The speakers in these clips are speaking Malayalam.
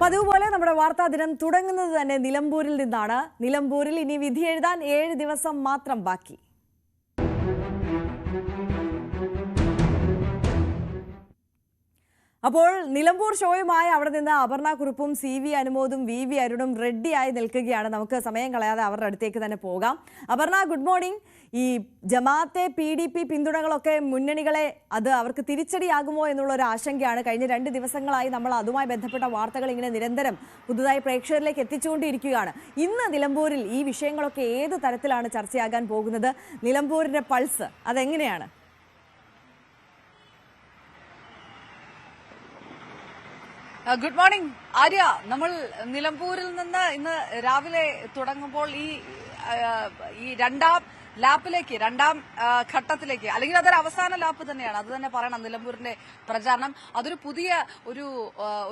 പതിവ് പോലെ നമ്മുടെ വാർത്താ ദിനം തുടങ്ങുന്നത് തന്നെ നിലമ്പൂരിൽ നിന്നാണ്. നിലമ്പൂരിൽ ഇനി വിധി എഴുതാൻ ഏഴ് ദിവസം മാത്രം ബാക്കി. അപ്പോൾ നിലമ്പൂർ ഷോയുമായി അവിടെ നിന്ന് അപർണ കുറുപ്പും സി വി അനുമോദും വി വി അരുണും റെഡിയായി നിൽക്കുകയാണ്. നമുക്ക് സമയം കളയാതെ അവരുടെ അടുത്തേക്ക് തന്നെ പോകാം. അപർണ ഗുഡ് മോർണിംഗ് ഈ ജമാഅത്തെ പി ഡി പി പിന്തുണകളൊക്കെ മുന്നണികളെ അത് അവർക്ക് തിരിച്ചടിയാകുമോ എന്നുള്ള ഒരു ആശങ്കയാണ്. കഴിഞ്ഞ രണ്ട് ദിവസങ്ങളായി നമ്മൾ അതുമായി ബന്ധപ്പെട്ട വാർത്തകൾ ഇങ്ങനെ നിരന്തരം പുതുതായി പ്രേക്ഷകരിലേക്ക് എത്തിച്ചുകൊണ്ടിരിക്കുകയാണ്. ഇന്ന് നിലമ്പൂരിൽ ഈ വിഷയങ്ങളൊക്കെ ഏത് തരത്തിലാണ് ചർച്ചയാകാൻ പോകുന്നത്? നിലമ്പൂരിന്റെ പൾസ് അതെങ്ങനെയാണ്? ഗുഡ് മോർണിംഗ് ആര്യ നമ്മൾ നിലമ്പൂരിൽ നിന്ന് ഇന്ന് രാവിലെ തുടങ്ങുമ്പോൾ ഈ രണ്ടാം ലാപ്പിലേക്ക് രണ്ടാം ഘട്ടത്തിലേക്ക്. അല്ലെങ്കിൽ അതൊരു അവസാന ലാപ്പ് തന്നെയാണ്. അത് തന്നെ പറയണം നിലമ്പൂരിന്റെ പ്രചാരണം. അതൊരു പുതിയ ഒരു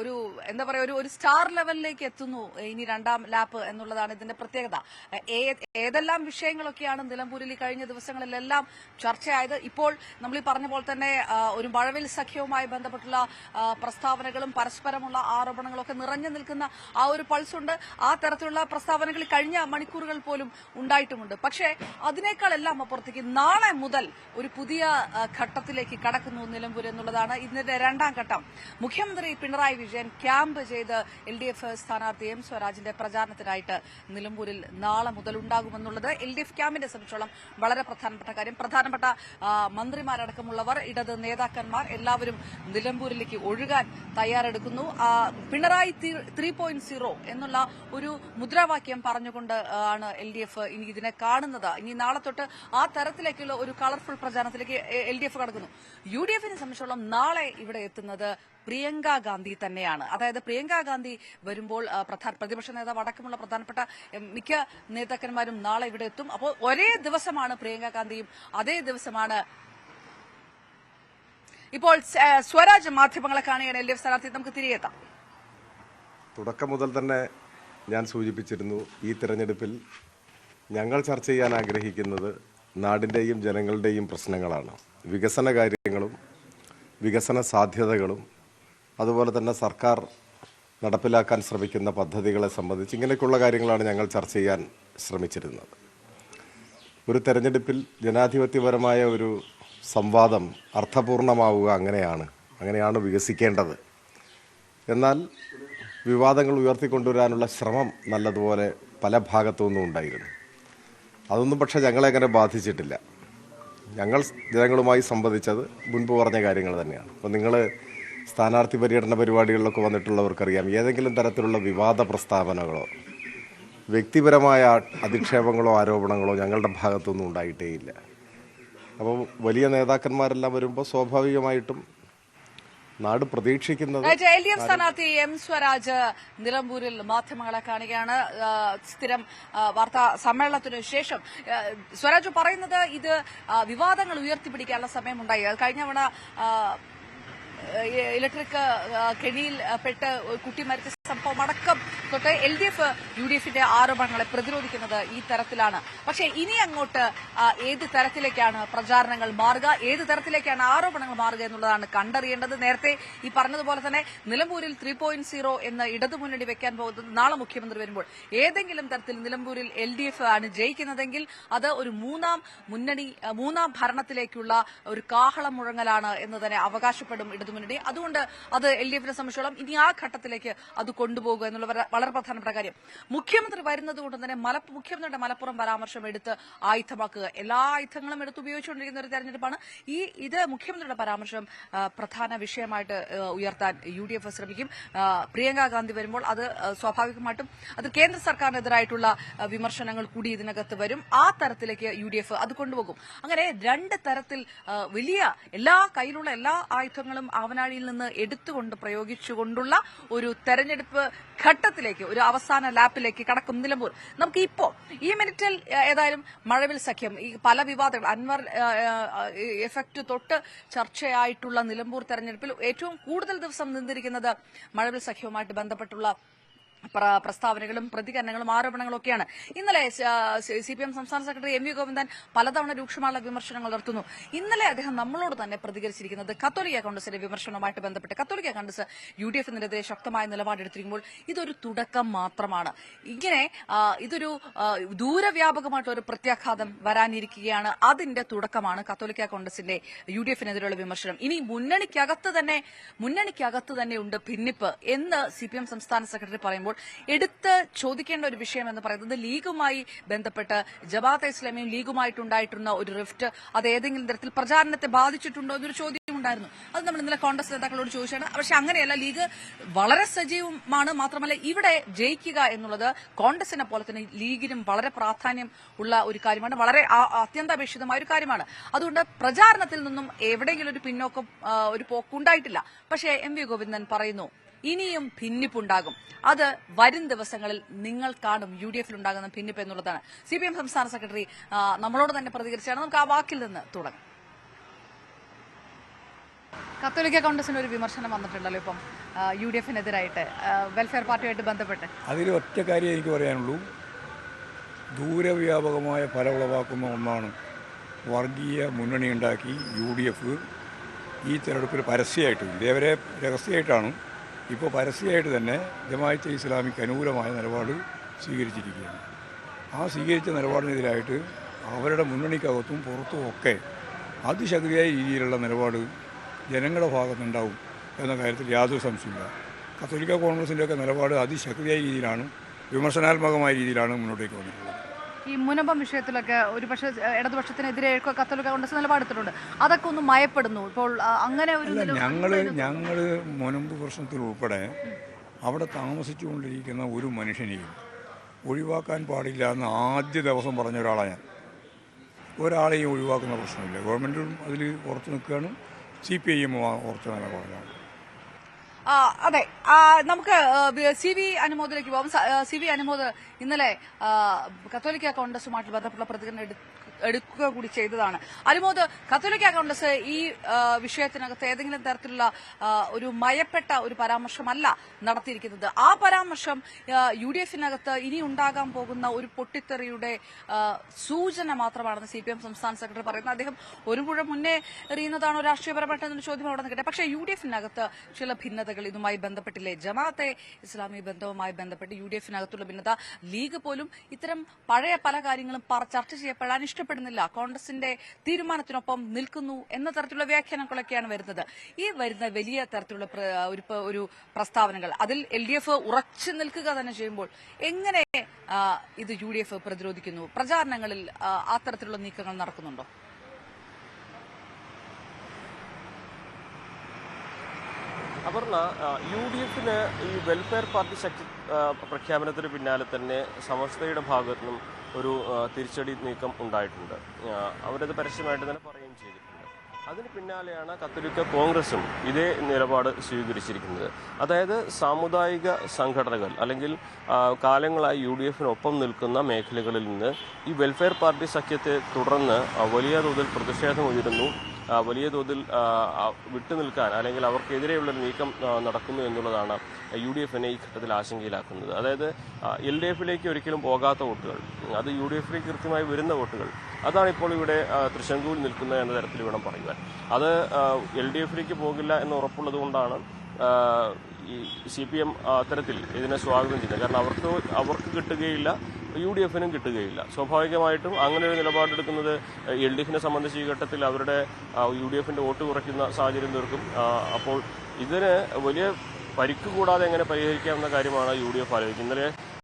ഒരു എന്താ പറയുക ഒരു ഒരു സ്റ്റാർ ലെവലിലേക്ക് എത്തുന്നു ഇനി രണ്ടാം ലാപ്പ് എന്നുള്ളതാണ് ഇതിന്റെ പ്രത്യേകത. ഏതെല്ലാം വിഷയങ്ങളൊക്കെയാണ് നിലമ്പൂരിൽ കഴിഞ്ഞ ദിവസങ്ങളിലെല്ലാം ചർച്ചയായത്? ഇപ്പോൾ നമ്മൾ ഈ പറഞ്ഞ പോലെ തന്നെ ഒരു മഴവിൽ സഖ്യവുമായി ബന്ധപ്പെട്ടുള്ള പ്രസ്താവനകളും പരസ്പരമുള്ള ആരോപണങ്ങളൊക്കെ നിറഞ്ഞു നിൽക്കുന്ന ആ ഒരു പൾസുണ്ട്. ആ തരത്തിലുള്ള പ്രസ്താവനകൾ കഴിഞ്ഞ മണിക്കൂറുകൾ പോലും ഉണ്ടായിട്ടുമുണ്ട്. പക്ഷേ അതിനേക്കാളെല്ലാം അപ്പുറത്തേക്ക് നാളെ മുതൽ ഒരു പുതിയ ഘട്ടത്തിലേക്ക് കടക്കുന്നു നിലമ്പൂർ എന്നുള്ളതാണ് ഇതിന്റെ രണ്ടാം ഘട്ടം. മുഖ്യമന്ത്രി പിണറായി വിജയൻ ക്യാമ്പ് ചെയ്ത് എൽ ഡി എഫ് സ്ഥാനാർത്ഥി എം സ്വരാജിന്റെ പ്രചാരണത്തിനായിട്ട് നിലമ്പൂരിൽ നാളെ മുതൽ ഉണ്ടാകുമെന്നുള്ളത് എൽ ഡി എഫ് ക്യാമ്പിനെ സംബന്ധിച്ചോളം വളരെ പ്രധാനപ്പെട്ട കാര്യം. പ്രധാനപ്പെട്ട മന്ത്രിമാരടക്കമുള്ളവർ ഇടത് നേതാക്കന്മാർ എല്ലാവരും നിലമ്പൂരിലേക്ക് ഒഴുകാൻ തയ്യാറെടുക്കുന്നു. പിണറായി ത്രീ പോയിന്റ് സീറോ എന്നുള്ള ഒരു മുദ്രാവാക്യം പറഞ്ഞുകൊണ്ട് ആണ് എൽ ഡി എഫ് ഇനി ഇതിനെ കാണുന്നത്. ഇനി നാളെ തൊട്ട് ആ തരത്തിലേക്കുള്ള ഒരു കളർഫുൾ പ്രചാരണത്തിലേക്ക് എൽ ഡി എഫ് കടക്കുന്നു. യു ഡി എഫിനെ സംബന്ധിച്ചോളം നാളെ ഇവിടെ എത്തുന്നത് പ്രിയങ്ക ഗാന്ധി തന്നെയാണ്. അതായത് പ്രിയങ്ക ഗാന്ധി വരുമ്പോൾ പ്രതിപക്ഷ നേതാവ് അടക്കമുള്ള പ്രധാനപ്പെട്ട മിക്ക നേതാക്കന്മാരും നാളെ ഇവിടെ എത്തും. അപ്പോൾ ഒരേ ദിവസമാണ് പ്രിയങ്ക ഗാന്ധിയും അതേ ദിവസമാണ് ഇപ്പോൾ സ്വരാജ് മാധ്യമങ്ങളെ കാണുകയാണ് എൽ ഡി എഫ് സ്ഥാനാർത്ഥി. നമുക്ക് തിരികെത്താം തുടക്കം മുതൽ തന്നെ ഞാൻ സൂചിപ്പിച്ചിരുന്നു ഈ തിരഞ്ഞെടുപ്പിൽ ഞങ്ങൾ ചർച്ച ചെയ്യാൻ ആഗ്രഹിക്കുന്നത് നാടിന്റെയും ജനങ്ങളുടെയും പ്രശ്നങ്ങളാണ്. വികസന കാര്യങ്ങളും വികസന സാധ്യതകളും അതുപോലെ തന്നെ സർക്കാർ നടപ്പിലാക്കാൻ ശ്രമിക്കുന്ന പദ്ധതികളെ സംബന്ധിച്ച് ഇങ്ങനെയൊക്കെയുള്ള കാര്യങ്ങളാണ് ഞങ്ങൾ ചർച്ച ചെയ്യാൻ ശ്രമിച്ചിരുന്നത്. ഒരു തെരഞ്ഞെടുപ്പിൽ ജനാധിപത്യപരമായ ഒരു സംവാദം അർത്ഥപൂർണമാവുക അങ്ങനെയാണ്. അങ്ങനെയാണ് വികസിക്കേണ്ടത്. എന്നാൽ വിവാദങ്ങൾ ഉയർത്തിക്കൊണ്ടുവരാനുള്ള ശ്രമം നല്ലതുപോലെ പല ഭാഗത്തു നിന്നും ഉണ്ടായിരുന്നു. അതൊന്നും പക്ഷേ ഞങ്ങളെ അങ്ങനെ ബാധിച്ചിട്ടില്ല. ഞങ്ങൾ ജനങ്ങളുമായി സംവദിച്ചത് മുൻപ് പറഞ്ഞ കാര്യങ്ങൾ തന്നെയാണ്. അപ്പോൾ നിങ്ങൾ സ്ഥാനാർത്ഥി പര്യടന പരിപാടികളിലൊക്കെ വന്നിട്ടുള്ളവർക്കറിയാം ഏതെങ്കിലും തരത്തിലുള്ള വിവാദ പ്രസ്താവനകളോ വ്യക്തിപരമായ അധിക്ഷേപങ്ങളോ ആരോപണങ്ങളോ ഞങ്ങളുടെ ഭാഗത്തുനിന്നും ഉണ്ടായിട്ടേയില്ല. അപ്പോൾ വലിയ നേതാക്കന്മാരെല്ലാം വരുമ്പോൾ സ്വാഭാവികമായിട്ടും നാട് പ്രതീക്ഷിക്കുന്നത് എൽ ഡി എഫ് സ്ഥാനാർത്ഥി എം സ്വരാജ് നിലമ്പൂരിൽ മാധ്യമങ്ങളെ കാണുകയാണ് സ്ഥിരം വാർത്താ സമ്മേളനത്തിനു ശേഷം. സ്വരാജ് പറയുന്നത് ഇത് വിവാദങ്ങൾ ഉയർത്തിപ്പിടിക്കാനുള്ള സമയമുണ്ടായി. കഴിഞ്ഞ തവണ ഇലക്ട്രിക് കെണിയിൽ പെട്ട് കുട്ടി മരിച്ച സംഭവം അടക്കം തൊട്ട് L D F U D എഫിന്റെ ആരോപണങ്ങളെ പ്രതിരോധിക്കുന്നത് ഈ തരത്തിലാണ്. പക്ഷേ ഇനി അങ്ങോട്ട് ഏത് തരത്തിലേക്കാണ് പ്രചാരണങ്ങൾ മാറുക? ഏത് തരത്തിലേക്കാണ് ആരോപണങ്ങൾ മാറുക എന്നുള്ളതാണ് കണ്ടറിയേണ്ടത്. നേരത്തെ ഈ പറഞ്ഞതുപോലെ തന്നെ നിലമ്പൂരിൽ ത്രീ പോയിന്റ് സീറോ എന്ന് ഇടതുമുന്നണി വെക്കാൻ പോകുന്നത് നാളെ മുഖ്യമന്ത്രി വരുമ്പോൾ ഏതെങ്കിലും തരത്തിൽ നിലമ്പൂരിൽ എൽ ഡി എഫ് ആണ് ജയിക്കുന്നതെങ്കിൽ അത് ഒരു മൂന്നാം മുന്നണി മൂന്നാം ഭരണത്തിലേക്കുള്ള ഒരു കാഹളം മുഴങ്ങലാണ് എന്ന് തന്നെ അവകാശപ്പെടും ഇടതുമുന്നണി. അതുകൊണ്ട് അത് എൽ ഡി എഫിനെ സംബന്ധിച്ചോളം ഇനി ആ ഘട്ടത്തിലേക്ക് അത് കൊണ്ടുപോകുക എന്നുള്ള വര- വളരെ പ്രധാനപ്പെട്ട കാര്യം. മുഖ്യമന്ത്രി വരുന്നത് കൊണ്ട് തന്നെ മല മുഖ്യമന്ത്രിയുടെ മലപ്പുറം പരാമർശം എടുത്ത് ആയുധമാക്കുക. എല്ലാ ആയുധങ്ങളും എടുത്ത് ഉപയോഗിച്ചുകൊണ്ടിരിക്കുന്ന ഒരു തെരഞ്ഞെടുപ്പാണ്. ഈ ഇത് മുഖ്യമന്ത്രിയുടെ പരാമർശം പ്രധാന വിഷയമായിട്ട് ഉയർത്താൻ യു ഡി എഫ് ശ്രമിക്കും പ്രിയങ്ക ഗാന്ധി വരുമ്പോൾ അത് സ്വാഭാവികമായിട്ടും അത് കേന്ദ്ര സർക്കാരിനെതിരായിട്ടുള്ള വിമർശനങ്ങൾ കൂടി ഇതിനകത്ത് വരും. ആ തരത്തിലേക്ക് യു ഡി എഫ് അത് കൊണ്ടുപോകും. അങ്ങനെ രണ്ട് തരത്തിൽ വലിയ എല്ലാ കയ്യിലുള്ള എല്ലാ ആയുധങ്ങളും ആവനാഴിയിൽ നിന്ന് എടുത്തുകൊണ്ട് പ്രയോഗിച്ചുകൊണ്ടുള്ള ഒരു തെരഞ്ഞെടുപ്പ് ഘട്ടത്തിലേക്ക് ഒരു അവസാന ലാപ്പിലേക്ക് കടക്കും നിലമ്പൂർ. നമുക്ക് ഇപ്പോ ഈ മിനിറ്റിൽ ഏതായാലും മഴവിൽ സഖ്യം ഈ പല വിവാദങ്ങൾ അൻവർ എഫക്ട് തൊട്ട് ചർച്ചയായിട്ടുള്ള നിലമ്പൂർ തെരഞ്ഞെടുപ്പിൽ ഏറ്റവും കൂടുതൽ ദിവസം നിന്നിരിക്കുന്നത് മഴവിൽ സഖ്യവുമായിട്ട് ബന്ധപ്പെട്ടുള്ള പ്രസ്താവനകളും പ്രതികരണങ്ങളും ആരോപണങ്ങളും ഒക്കെയാണ്. ഇന്നലെ സി പി എം സംസ്ഥാന സെക്രട്ടറി എം വി ഗോവിന്ദൻ പലതവണ രൂക്ഷമായ വിമർശനങ്ങൾ നടത്തുന്നു ഇന്നലെ അദ്ദേഹം നമ്മളോട് തന്നെ പ്രതികരിച്ചിരിക്കുന്നത് കത്തോലിക്ക കോൺഗ്രസിന്റെ വിമർശനവുമായിട്ട് ബന്ധപ്പെട്ട് കത്തോലിക്ക കോൺഗ്രസ് യു ഡി എഫിനെതിരെ ശക്തമായ നിലപാടെടുത്തിരിക്കുമ്പോൾ ഇതൊരു തുടക്കം മാത്രമാണ്. ഇങ്ങനെ ഇതൊരു ദൂരവ്യാപകമായിട്ടൊരു ഒരു പ്രത്യാഘാതം വരാനിരിക്കുകയാണ്. അതിന്റെ തുടക്കമാണ് കത്തോലിക്ക കോൺഗ്രസിന്റെ യു ഡി എഫിനെതിരെയുള്ള വിമർശനം. ഇനി മുന്നണിക്കകത്ത് തന്നെ മുന്നണിക്കകത്ത് തന്നെ ഉണ്ട് ഭിന്നിപ്പ് എന്ന് സി പി എം സംസ്ഥാന സെക്രട്ടറി പറയുമ്പോൾ എടുത്ത് ചോദിക്കേണ്ട ഒരു വിഷയം എന്ന് പറയുന്നത് ലീഗുമായി ബന്ധപ്പെട്ട് ജമാഅത്തെ ഇസ്ലാമിയും ലീഗുമായിട്ടുണ്ടായിട്ടുള്ള ഒരു റിഫ്റ്റ് അത് ഏതെങ്കിലും തരത്തിൽ പ്രചാരണത്തെ ബാധിച്ചിട്ടുണ്ടോ എന്നൊരു ചോദ്യം ഉണ്ടായിരുന്നു. അത് നമ്മൾ ഇന്നലെ കോൺഗ്രസ് നേതാക്കളോട് ചോദിച്ചാണ്. പക്ഷെ അങ്ങനെയല്ല ലീഗ് വളരെ സജീവമാണ്. മാത്രമല്ല ഇവിടെ ജയിക്കുക എന്നുള്ളത് കോൺഗ്രസിനെ പോലെ തന്നെ ലീഗിനും വളരെ പ്രാധാന്യം ഉള്ള ഒരു കാര്യമാണ്. വളരെ അത്യന്താപേക്ഷിതമായ ഒരു കാര്യമാണ്. അതുകൊണ്ട് പ്രചാരണത്തിൽ നിന്നും എവിടെയെങ്കിലും ഒരു പിന്നോക്കം ഒരു പോക്കുണ്ടായിട്ടില്ല. പക്ഷേ എം വി ഗോവിന്ദൻ പറയുന്നു ഇനിയും ഭിന്നിപ്പുണ്ടാകും. അത് വരും ദിവസങ്ങളിൽ നിങ്ങൾ കാണും യു ഡി എഫിൽ ഉണ്ടാകുന്ന ഭിന്നിപ്പ് എന്നുള്ളതാണ്. സി പി എം സംസ്ഥാന സെക്രട്ടറി നമ്മളോട് തന്നെ പ്രതികരിച്ചാണ്. നമുക്ക് ആ വാക്കിൽ നിന്ന് തുടങ്ങാം. കത്തോലിക്ക കോൺഗ്രസിന് ഒരു വിമർശനം വന്നിട്ടുണ്ടല്ലോ ഇപ്പം യു ഡി എഫിനെതിരായിട്ട്. വെൽഫെയർ പാർട്ടിയുമായിട്ട് ബന്ധപ്പെട്ട്. അതിൽ ഒറ്റ കാര്യം എനിക്ക് പറയാനുള്ളൂ. ദൂരവ്യാപകമായ ഫലമുളവാക്കുന്ന ഒന്നാണ് വർഗീയ മുന്നണി ഉണ്ടാക്കി യു ഡി എഫ് ഈ തെരഞ്ഞെടുപ്പിൽ പരസ്യമായിട്ട് ഇതേവരെ രഹസ്യമായിട്ടാണ് ഇപ്പോൾ പരസ്യമായിട്ട് തന്നെ ജമാഅത്തെ ഇസ്ലാമിക്ക് അനുകൂലമായ നിലപാട് സ്വീകരിച്ചിരിക്കുകയാണ്. ആ സ്വീകരിച്ച നിലപാടിനെതിരായിട്ട് അവരുടെ മുന്നണിക്കകത്തും പുറത്തും ഒക്കെ അതിശക്തിയായ രീതിയിലുള്ള നിലപാട് ജനങ്ങളുടെ ഭാഗത്തുണ്ടാവും എന്ന കാര്യത്തിൽ യാതൊരു സംശയമില്ല കത്തോലിക്ക കോൺഗ്രസിന്റെയൊക്കെ നിലപാട് അതിശക്തിയായ രീതിയിലാണ് വിമർശനാത്മകമായ രീതിയിലാണ് മുന്നോട്ടേക്ക് വന്നിട്ടുള്ളത്. ഈ മുനമ്പം വിഷയത്തിലൊക്കെ ഒരു പക്ഷേ ഇടതുപക്ഷത്തിനെതിരെ കത്തോലിക്ക കോൺഗ്രസ് നിലപാടെടുത്തിട്ടുണ്ട് അതൊക്കെ ഒന്ന് മയപ്പെടുന്നു. ഇപ്പോൾ അങ്ങനെ ഒരു ഞങ്ങൾ ഞങ്ങൾ മുനമ്പ് പ്രശ്നത്തിൽ ഉൾപ്പെടെ അവിടെ താമസിച്ചുകൊണ്ടിരിക്കുന്ന ഒരു മനുഷ്യനെയും ഒഴിവാക്കാൻ പാടില്ല എന്ന് ആദ്യ ദിവസം പറഞ്ഞ ഒരാളാണ് ഞാൻ. ഒരാളെയും ഒഴിവാക്കുന്ന പ്രശ്നമില്ല. ഗവൺമെന്റും അതിൽ ഉറച്ചു നിൽക്കുകയാണ്. സി പി ഐ എമ്മും ഉറച്ചു നിലപാടിലാണ് ആ, അതെ. നമുക്ക് സി വി അനുമോദിലേക്ക് പോകാം. സി വി അനുമോദ് ഇന്നലെ കത്തോലിക്ക കോൺഗ്രസുമായിട്ട് ബന്ധപ്പെട്ട പ്രതികരണം എടുക്കുക കൂടി ചെയ്തതാണ്. അലിമോദ് കത്തോലിക്ക കോൺഗ്രസ് ഈ വിഷയത്തിനകത്ത് ഏതെങ്കിലും തരത്തിലുള്ള ഒരു മയപ്പെട്ട ഒരു പരാമർശമല്ല നടത്തിയിരിക്കുന്നത്. ആ പരാമർശം യു ഡി എഫിനകത്ത് ഇനി ഉണ്ടാകാൻ പോകുന്ന ഒരു പൊട്ടിത്തെറിയുടെ സൂചന മാത്രമാണെന്ന് സി പി എം സംസ്ഥാന സെക്രട്ടറി പറയുന്നത്. അദ്ദേഹം ഒരു പുഴ മുന്നേ എറിയുന്നതാണോ രാഷ്ട്രീയപരമായിട്ടെന്നൊരു ചോദ്യം അവിടെ നിൽക്കട്ടെ പക്ഷേ യു ഡി എഫിനകത്ത് ചില ഭിന്നതകൾ ഇതുമായി ബന്ധപ്പെട്ടില്ലേ? ജമാഅത്തെ ഇസ്ലാമി ബന്ധവുമായി ബന്ധപ്പെട്ട് യു ഡി എഫിനകത്തുള്ള ഭിന്നത ലീഗ് പോലും ഇത്തരം പഴയ പല കാര്യങ്ങളും ചർച്ച ചെയ്യപ്പെടാൻ ഇഷ്ടപ്പെടുന്നില്ല കോൺഗ്രസിന്റെ തീരുമാനത്തിനൊപ്പം നിൽക്കുന്നു എന്ന തരത്തിലുള്ള വ്യാഖ്യാനങ്ങളൊക്കെയാണ് വരുന്നത്. ഈ വരുന്ന വലിയ തരത്തിലുള്ള ഒരു പ്രസ്താവനകൾ അതിൽ എൽ ഡി എഫ് ഉറച്ചു നിൽക്കുക തന്നെ ചെയ്യുമ്പോൾ എങ്ങനെ ഇത് യു ഡി എഫ് പ്രതിരോധിക്കുന്നു? പ്രചാരണങ്ങളിൽ ആ, തരത്തിലുള്ള നീക്കങ്ങൾ നടക്കുന്നുണ്ടോ? അപർണ യു ഡി എഫിന് ഈ വെൽഫെയർ പാർട്ടി ശക്തി പ്രഖ്യാപനത്തിന് പിന്നാലെ തന്നെ സമസ്തയുടെ ഭാഗത്തു നിന്നും ഒരു തിരിച്ചടി നീക്കം ഉണ്ടായിട്ടുണ്ട്. അവരത് പരസ്യമായിട്ട് തന്നെ പറയുകയും ചെയ്തിട്ടുണ്ട്. അതിന് പിന്നാലെയാണ് കത്തോലിക്ക കോൺഗ്രസും ഇതേ നിലപാട് സ്വീകരിച്ചിരിക്കുന്നത്. അതായത് സാമുദായിക സംഘടനകൾ അല്ലെങ്കിൽ കാലങ്ങളായി യു ഡി എഫിനൊപ്പം നിൽക്കുന്ന മേഖലകളിൽ നിന്ന് ഈ വെൽഫെയർ പാർട്ടി സഖ്യത്തെ തുടർന്ന് വലിയ തോതിൽ പ്രതിഷേധം ഉയരുന്നു. വലിയ തോതിൽ വിട്ടുനിൽക്കാൻ അല്ലെങ്കിൽ അവർക്കെതിരെയുള്ള നീക്കം നടക്കുന്നു എന്നുള്ളതാണ് യു ഡി എഫിനെ ഈ ഘട്ടത്തിൽ ആശങ്കയിലാക്കുന്നത്. അതായത് എൽ ഡി എഫിലേക്ക് ഒരിക്കലും പോകാത്ത വോട്ടുകൾ അത് യു ഡി എഫിലേക്ക് കൃത്യമായി വരുന്ന വോട്ടുകൾ അതാണ് ഇപ്പോൾ ഇവിടെ തൃശങ്കൂൽ നിൽക്കുന്നത് എന്ന തരത്തിൽ വേണം പറയുവാൻ. അത് എൽ ഡി എഫിലേക്ക് പോകില്ല എന്ന് ഉറപ്പുള്ളത് കൊണ്ടാണ് ഈ സി പി എം അത്തരത്തിൽ ഇതിനെ സ്വാഗതം ചെയ്യുന്നത്. കാരണം അവർക്ക് അവർക്ക് കിട്ടുകയില്ല യു ഡി എഫിനും കിട്ടുകയില്ല. സ്വാഭാവികമായിട്ടും അങ്ങനെ ഒരു നിലപാടെടുക്കുന്നത് എൽ ഡി എഫിനെ സംബന്ധിച്ച് ഈ ഘട്ടത്തിൽ അവരുടെ യു ഡി എഫിന്റെ വോട്ട് കുറയ്ക്കുന്ന സാഹചര്യം തീർക്കും. അപ്പോൾ ഇതിന് വലിയ പരിക്ക് കൂടാതെ എങ്ങനെ പരിഹരിക്കാവുന്ന കാര്യമാണ് യു ഡി എഫ് ആലോചിക്കുന്നത്. ഇന്നലെ